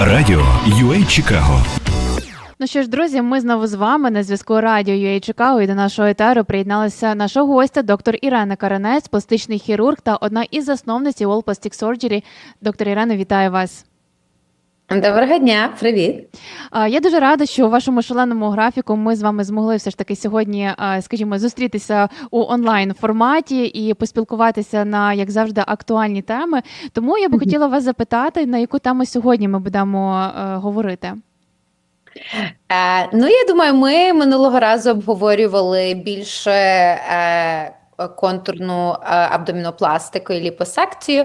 Радіо UA Чикаго Ну що ж, друзі, ми знову з вами на зв'язку Радіо UA Чикаго і до нашого етеру приєдналася наша гостя, доктор Ірена Каранець, пластичний хірург та одна із засновниць All Plastic Surgery. Доктор Ірена, вітаю вас. Доброго дня, привіт. Я дуже рада, що у вашому шаленому графіку ми з вами змогли все ж таки сьогодні, скажімо, зустрітися у онлайн форматі і поспілкуватися на як завжди актуальні теми. Тому я би хотіла вас запитати, на яку тему сьогодні ми будемо говорити. Е, ну, я думаю, ми минулого разу обговорювали більше е, контурну е, абдомінопластику і ліпосекцію.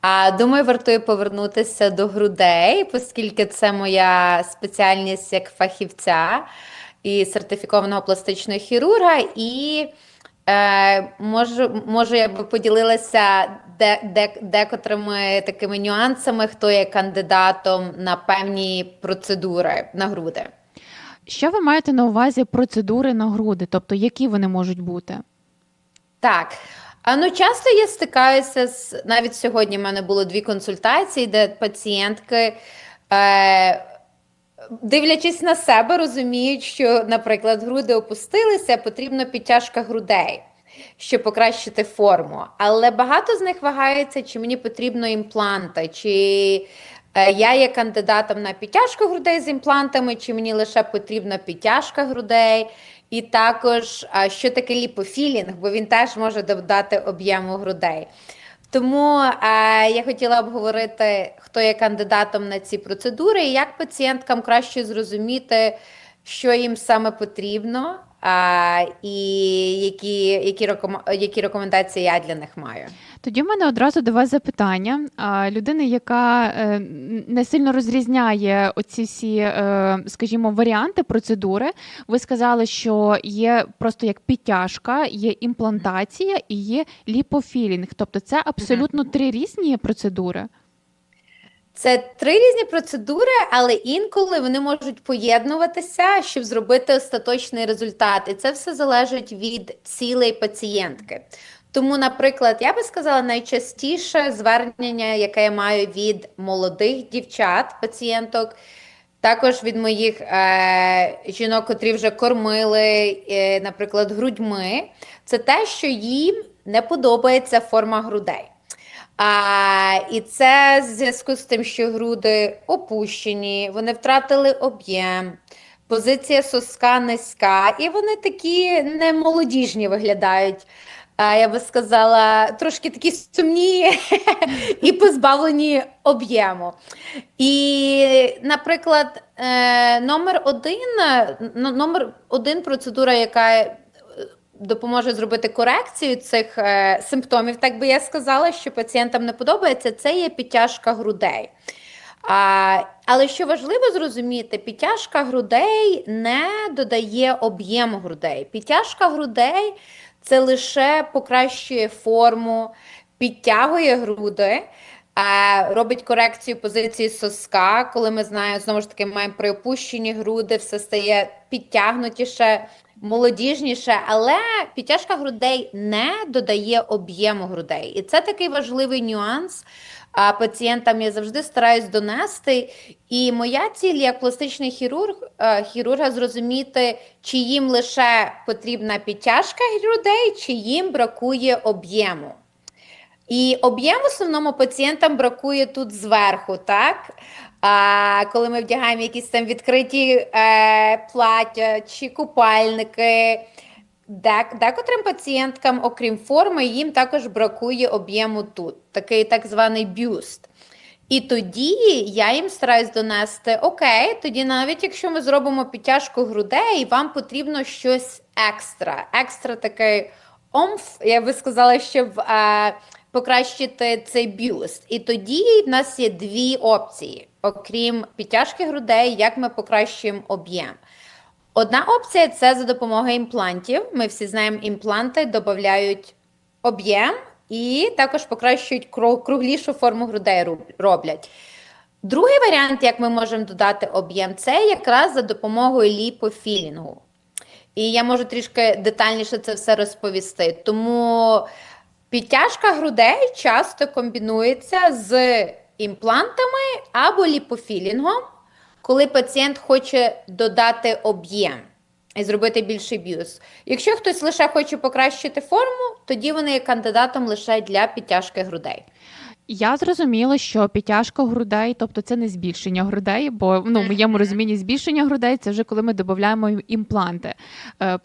А думаю, вартує повернутися до грудей, оскільки це моя спеціальність як фахівця і сертифікованого пластичного хірурга. І е, може, може, я би поділилася де, де, декотрими такими нюансами, хто є кандидатом на певні процедури на груди. Що ви маєте на увазі процедури на груди? Тобто, які вони можуть бути? Так. А ну часто я стикаюся з навіть сьогодні. в мене було дві консультації, де пацієнтки, е, дивлячись на себе, розуміють, що, наприклад, груди опустилися, потрібна підтяжка грудей, щоб покращити форму. Але багато з них вагається, чи мені потрібно імпланти, чи е, я є кандидатом на підтяжку грудей з імплантами, чи мені лише потрібна підтяжка грудей. І також, що таке ліпофілінг, бо він теж може додати об'єму грудей. Тому е, я хотіла обговорити, хто є кандидатом на ці процедури, і як пацієнткам краще зрозуміти, що їм саме потрібно, е, і які, які, реком... які рекомендації я для них маю. Тоді в мене одразу до вас запитання. А, Людина, яка е, не сильно розрізняє оці всі, е, скажімо, варіанти процедури. Ви сказали, що є просто як підтяжка, є імплантація і є ліпофілінг. Тобто це абсолютно три різні процедури. Це три різні процедури, але інколи вони можуть поєднуватися, щоб зробити остаточний результат. І це все залежить від цілей пацієнтки. Тому, наприклад, я би сказала, найчастіше звернення, яке я маю від молодих дівчат, пацієнток, також від моїх е, жінок, котрі вже кормили, е, наприклад, грудьми, це те, що їм не подобається форма грудей. А, І це в зв'язку з тим, що груди опущені, вони втратили об'єм, позиція соска низька, і вони такі немолодіжні виглядають. А, Я би сказала, трошки такі сумні і позбавлені об'єму. І, наприклад, е, номер один, номер один процедура, яка допоможе зробити корекцію цих е, симптомів, так би я сказала, що пацієнтам не подобається, це є підтяжка грудей. А, Але що важливо зрозуміти, підтяжка грудей не додає об'єму грудей. Підтяжка грудей це лише покращує форму, підтягує груди. Робить корекцію позиції соска, коли ми знаємо, знову ж таки, маємо при опущені груди, все стає підтягнутіше, молодіжніше, але підтяжка грудей не додає об'єму грудей. І це такий важливий нюанс. А пацієнтам я завжди стараюсь донести. І моя ціль як пластичний хірург, е, хірурга зрозуміти, чи їм лише потрібна підтяжка грудей, чи їм бракує об'єму. І об'єм в основному пацієнтам бракує тут зверху, так? А, Коли ми вдягаємо якісь там відкриті е, плаття чи купальники, декотрим пацієнткам, окрім форми, їм також бракує об'єму тут, такий так званий бюст. І тоді я їм стараюсь донести: Окей, тоді навіть якщо ми зробимо підтяжку грудей, вам потрібно щось екстра. Екстра такий омф, я би сказала, щоб. Е, покращити цей бюст. І тоді в нас є дві опції, окрім підтяжки грудей, як ми покращуємо об'єм. Одна опція це за допомогою імплантів. Ми всі знаємо, імпланти додають об'єм і також покращують круглішу форму грудей роблять. Другий варіант, як ми можемо додати об'єм, це якраз за допомогою ліпофілінгу. І я можу трішки детальніше це все розповісти. Тому Підтяжка грудей часто комбінується з імплантами або ліпофілінгом, коли пацієнт хоче додати об'єм і зробити більший бюст. Якщо хтось лише хоче покращити форму, тоді вони є кандидатом лише для підтяжки грудей. Я зрозуміла, що підтяжка грудей, тобто це не збільшення грудей, бо ну, в моєму розумінні збільшення грудей це вже коли ми додаємо імпланти. Е,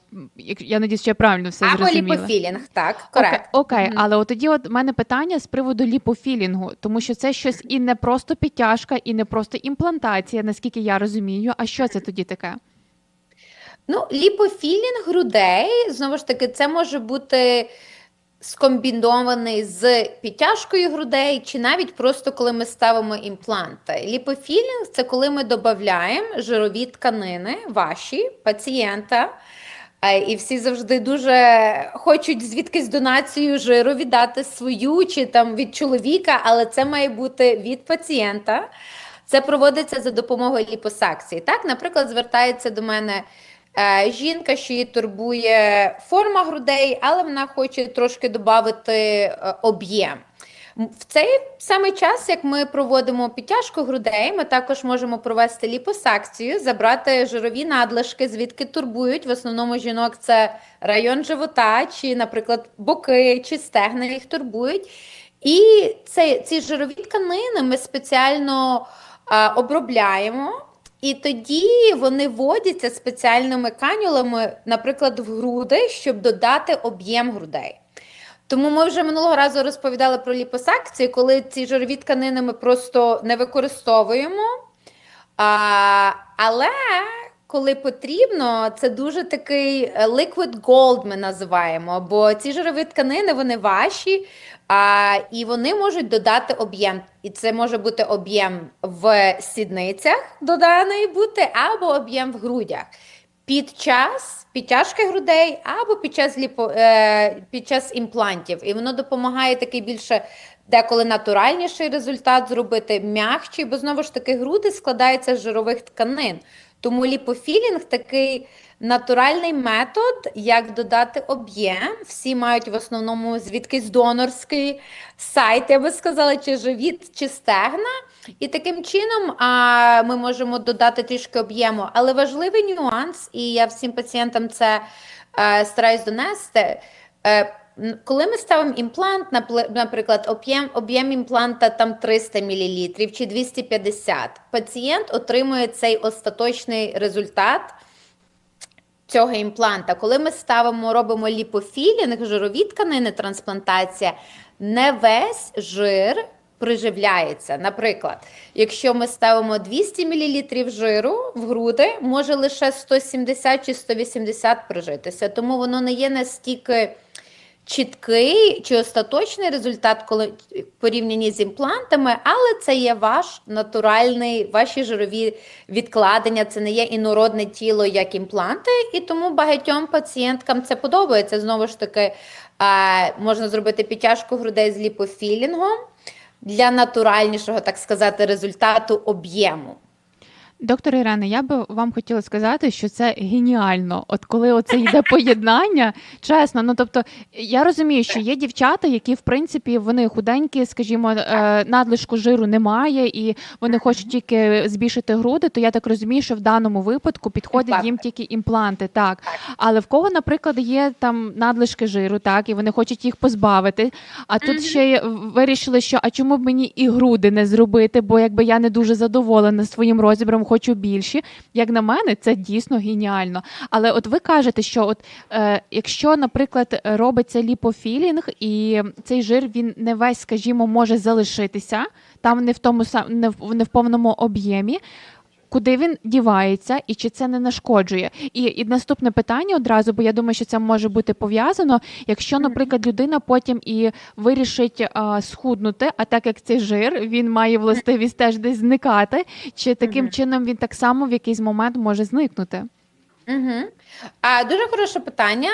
я надіюсь, що я правильно все або зрозуміла. ліпофілінг, так, Окей, коректно. окей, Мгм. але от тоді от мене питання з приводу ліпофілінгу, тому що це щось і не просто підтяжка, і не просто імплантація, наскільки я розумію. А що це тоді таке? Ну, ліпофілінг грудей, знову ж таки, це може бути скомбінований з підтяжкою грудей, чи навіть просто коли ми ставимо імпланти. Ліпофілінг це коли ми додаємо жирові тканини ваші, пацієнта. І всі завжди дуже хочуть звідкись донацію жиру віддати свою чи там від чоловіка, але це має бути від пацієнта. Це проводиться за допомогою ліпосакції. Так, наприклад, звертається до мене жінка, що її турбує форма грудей, але вона хоче трошки додати е, об'єм. В цей самий час, як ми проводимо підтяжку грудей, ми також можемо провести ліпосакцію, забрати жирові надлишки, звідки турбують. В основному жінок це район живота, чи, наприклад, боки, чи стегна їх турбують. І це, ці жирові тканини ми спеціально а, обробляємо. І тоді вони вводяться спеціальними канюлами, наприклад, в груди, щоб додати об'єм грудей. Тому ми вже минулого разу розповідали про ліпосакцію, коли ці жирові тканини ми просто не використовуємо. А, але коли потрібно, це дуже такий е, liquid gold ми називаємо, бо ці жирові тканини вони ваші, а, і вони можуть додати об'єм. І це може бути об'єм в сідницях доданий бути, або об'єм в грудях. Під час підтяжки грудей або під час ліпо, е, під час імплантів. І воно допомагає такий більше деколи натуральніший результат зробити, м'якший, бо знову ж таки груди складаються з жирових тканин. Тому ліпофілінг такий натуральний метод, як додати об'єм. Всі мають в основному звідкись донорський сайт, я би сказала, чи живіт, чи стегна. І таким чином а, ми можемо додати трішки об'єму. Але важливий нюанс, і я всім пацієнтам це е, стараюсь донести. Е, коли ми ставимо імплант, наприклад, об'єм об'єм імпланта там 300 мл чи 250, пацієнт отримує цей остаточний результат цього імпланта. Коли ми ставимо, робимо ліпофілінг, жирові тканини, трансплантація, не весь жир приживляється. Наприклад, якщо ми ставимо 200 мл жиру в груди, може лише 170 чи 180 прижитися. Тому воно не є настільки чіткий чи остаточний результат, коли порівняні з імплантами, але це є ваш натуральний, ваші жирові відкладення, це не є інородне тіло, як імпланти, і тому багатьом пацієнткам це подобається. Знову ж таки, можна зробити підтяжку грудей з ліпофілінгом для натуральнішого, так сказати, результату об'єму. Доктор Ірена, я би вам хотіла сказати, що це геніально. От коли оце йде поєднання, чесно, ну тобто я розумію, що є дівчата, які в принципі вони худенькі, скажімо, е, надлишку жиру немає, і вони хочуть тільки збільшити груди. То я так розумію, що в даному випадку підходять їм тільки імпланти, так. Але в кого, наприклад, є там надлишки жиру, так, і вони хочуть їх позбавити. А тут ще вирішили, що а чому б мені і груди не зробити, бо якби я не дуже задоволена своїм розміром, хочу більші. Як на мене, це дійсно геніально. Але от ви кажете, що от е, якщо, наприклад, робиться ліпофілінг, і цей жир він не весь, скажімо, може залишитися там не в тому не в, не в повному об'ємі. Куди він дівається і чи це не нашкоджує? І, і наступне питання одразу, бо я думаю, що це може бути пов'язано. Якщо, наприклад, людина потім і вирішить а, схуднути, а так як цей жир він має властивість теж десь зникати, чи таким чином він так само в якийсь момент може зникнути? Угу. А, дуже хороше питання.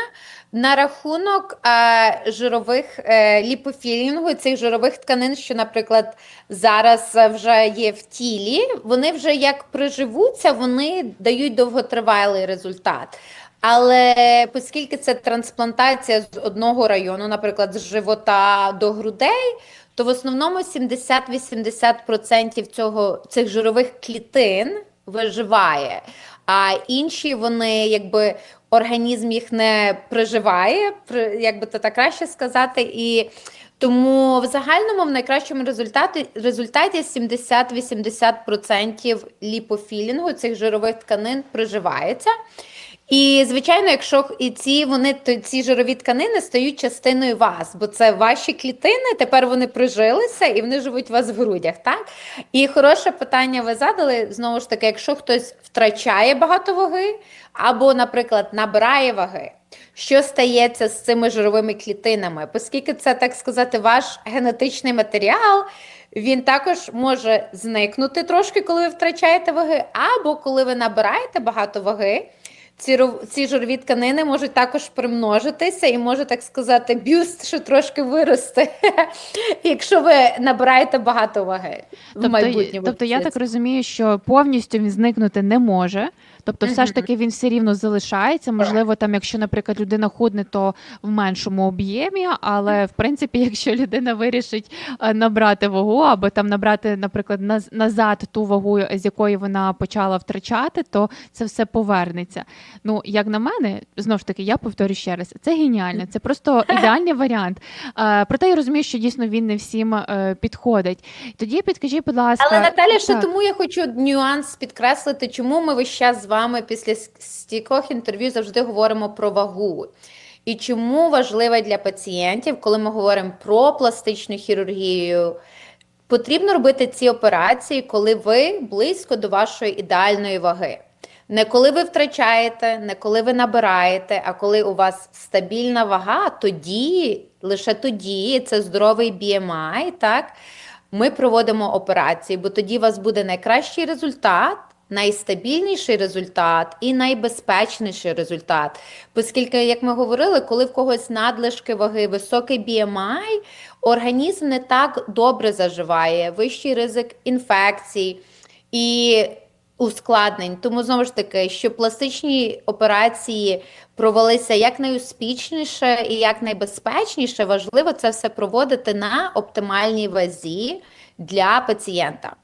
На рахунок е, жирових е, ліпофілінгу, цих жирових тканин, що, наприклад, зараз вже є в тілі, вони вже як приживуться, вони дають довготривалий результат. Але оскільки це трансплантація з одного району, наприклад, з живота до грудей, то в основному 70-80% цього цих жирових клітин виживає, а інші вони якби організм їх не приживає, як би то так краще сказати, і тому в загальному в найкращому результаті результаті 70-80% ліпофілінгу цих жирових тканин приживається. І звичайно, якщо і ці вони то ці жирові тканини стають частиною вас, бо це ваші клітини, тепер вони прижилися і вони живуть у вас в грудях, так? І хороше питання ви задали знову ж таки, якщо хтось втрачає багато ваги, або, наприклад, набирає ваги, що стається з цими жировими клітинами? Оскільки це, так сказати, ваш генетичний матеріал, він також може зникнути трошки, коли ви втрачаєте ваги, або коли ви набираєте багато ваги. Ці, ці жирові тканини можуть також примножитися і може, так сказати, бюст ще трошки вирости, якщо ви набираєте багато ваги в Тобто, майбутньому. тобто я так розумію, що повністю він зникнути не може. Тобто, все ж таки він все рівно залишається. Можливо, там, якщо, наприклад, людина худне, то в меншому об'ємі, але в принципі, якщо людина вирішить е, набрати вагу, або там набрати, наприклад, наз- назад ту вагу, з якої вона почала втрачати, то це все повернеться. Ну, як на мене, знов ж таки, я повторю ще раз, це геніально, це просто ідеальний варіант. Е, Проте я розумію, що дійсно він не всім е, підходить. Тоді підкажіть, будь ласка, Але Наталя, ще тому я хочу нюанс підкреслити, чому ми весь час з вами після с- стількох інтерв'ю завжди говоримо про вагу. І чому важливо для пацієнтів, коли ми говоримо про пластичну хірургію, потрібно робити ці операції, коли ви близько до вашої ідеальної ваги. Не коли ви втрачаєте, не коли ви набираєте, а коли у вас стабільна вага, тоді, лише тоді, це здоровий BMI, так, ми проводимо операції, бо тоді у вас буде найкращий результат, найстабільніший результат і найбезпечніший результат. Оскільки, як ми говорили, коли в когось надлишки ваги, високий BMI, організм не так добре заживає, вищий ризик інфекцій і ускладнень. Тому знову ж таки, щоб пластичні операції провелися якнайуспішніше і якнайбезпечніше, важливо це все проводити на оптимальній вазі для пацієнта.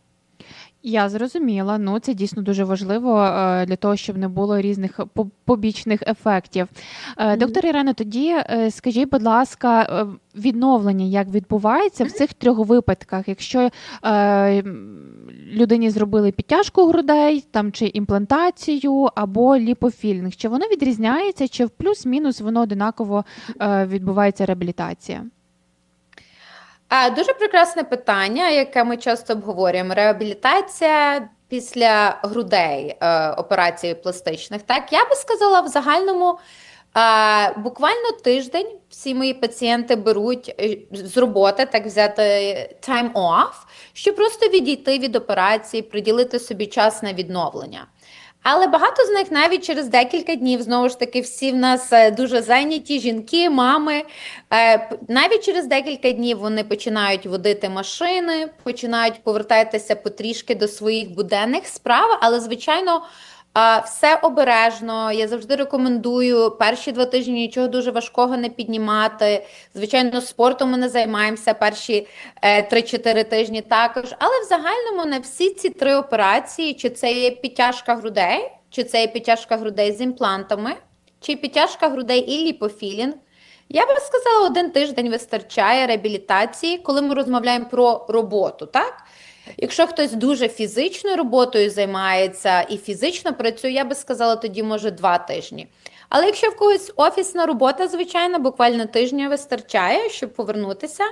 Я зрозуміла. Ну це дійсно дуже важливо е, для того, щоб не було різних побічних ефектів. Е. Доктор Ірено, тоді е, скажіть, будь ласка, відновлення як відбувається в цих трьох випадках, якщо людині зробили підтяжку грудей, там чи імплантацію або ліпофілінг, чи воно відрізняється, чи в плюс-мінус воно одинаково відбувається реабілітація? Дуже прекрасне питання, яке ми часто обговорюємо. Реабілітація після грудей е, операцій пластичних. Так, я би сказала, в загальному буквально тиждень всі мої пацієнти беруть е, з роботи, так взяти time off, щоб просто відійти від операції, приділити собі час на відновлення. Але багато з них навіть через декілька днів, знову ж таки, всі в нас е, дуже зайняті жінки, мами. Е, Навіть через декілька днів вони починають водити машини, починають повертатися потрішки до своїх буденних справ, але, звичайно, все обережно. Я завжди рекомендую перші два тижні нічого дуже важкого не піднімати. Звичайно, спортом ми не займаємося перші е, 3-4 тижні також. Але в загальному на всі ці три операції, чи це є підтяжка грудей, чи це є підтяжка грудей з імплантами, чи підтяжка грудей і ліпофілінг, я би сказала, один тиждень вистачає реабілітації, коли ми розмовляємо про роботу, так? Якщо хтось дуже фізичною роботою займається і фізично працює, я би сказала, тоді може два тижні. Але якщо в когось офісна робота, звичайно, буквально тижня вистачає, щоб повернутися.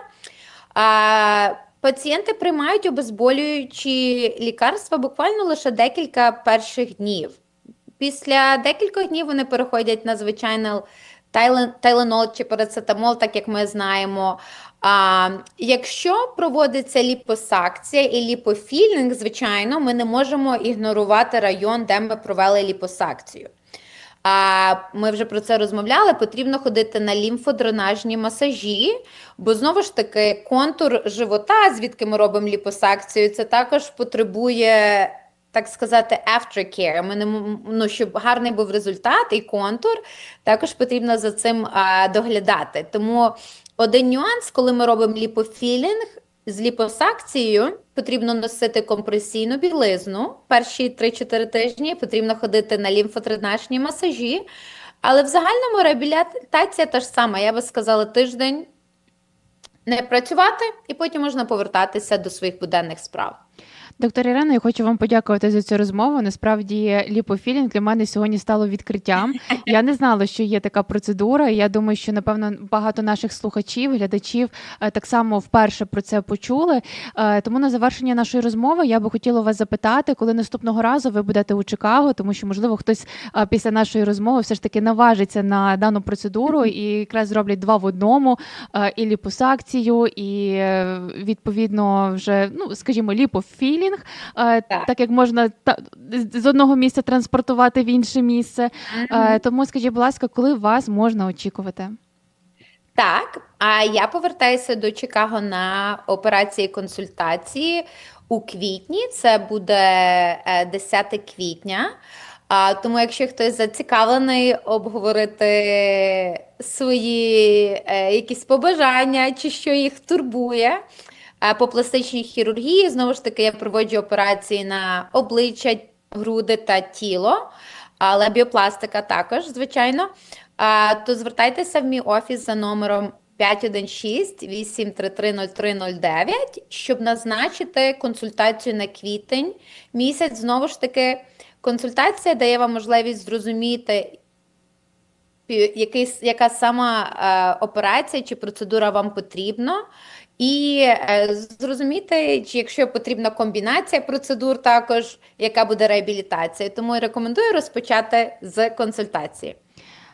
Пацієнти приймають обезболюючі лікарства буквально лише декілька перших днів. Після декількох днів вони переходять на звичайний тайлен- тайленол чи парацетамол, так як ми знаємо. А, якщо проводиться ліпосакція і ліпофілінг, звичайно, ми не можемо ігнорувати район, де ми провели ліпосакцію. А ми вже про це розмовляли. Потрібно ходити на лімфодренажні масажі, бо знову ж таки контур живота, звідки ми робимо ліпосакцію, це також потребує, так сказати, aftercare. Ми не ну, щоб гарний був результат і контур, також потрібно за цим а, доглядати. Тому один нюанс, коли ми робимо ліпофілінг, з ліпосакцією потрібно носити компресійну білизну. Перші 3-4 тижні потрібно ходити на лімфотренажні масажі. Але в загальному реабілітація та ж сама. Я би сказала, тиждень не працювати, і потім можна повертатися до своїх буденних справ. Доктор Ірина, я хочу вам подякувати за цю розмову. Насправді, ліпофілінг для мене сьогодні стало відкриттям. Я не знала, що є така процедура. Я думаю, що напевно багато наших слухачів, глядачів е, так само вперше про це почули. Е, Тому на завершення нашої розмови я би хотіла вас запитати, коли наступного разу ви будете у Чикаго, тому що можливо хтось е, після нашої розмови все ж таки наважиться на дану процедуру і якраз зроблять два в одному і ліпосакцію, і відповідно вже ну скажімо, ліпофілінг, е, Так. так як можна та, з одного місця транспортувати в інше місце. Е, Тому скажіть, будь ласка, коли вас можна очікувати? Так, а я повертаюся до Чикаго на операції консультації у квітні. Це буде е, 10 квітня. А, тому, якщо хтось зацікавлений обговорити свої е, якісь побажання чи що їх турбує е, по пластичній хірургії, знову ж таки, я проводжу операції на обличчя, груди та тіло, але біопластика також, звичайно. То звертайтеся в мій офіс за номером 516-833-0309, щоб назначити консультацію на квітень місяць. Знову ж таки, консультація дає вам можливість зрозуміти, який, яка сама е, операція чи процедура вам потрібна. І е, зрозуміти, чи якщо потрібна комбінація процедур, також яка буде реабілітація. Тому я рекомендую розпочати з консультації.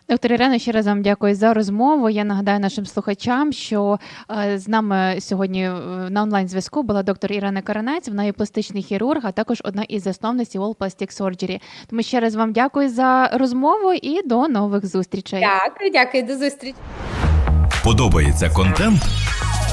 Доктор Ірина, ще раз вам дякую за розмову. Я нагадаю нашим слухачам, що е, з нами сьогодні е, на онлайн зв'язку була доктор Ірина Каранець. Вона є пластичний хірург, а також одна із засновниць All Plastic Surgery. Тому ще раз вам дякую за розмову і до нових зустрічей. Дякую, дякую, до зустрічі. Подобається контент?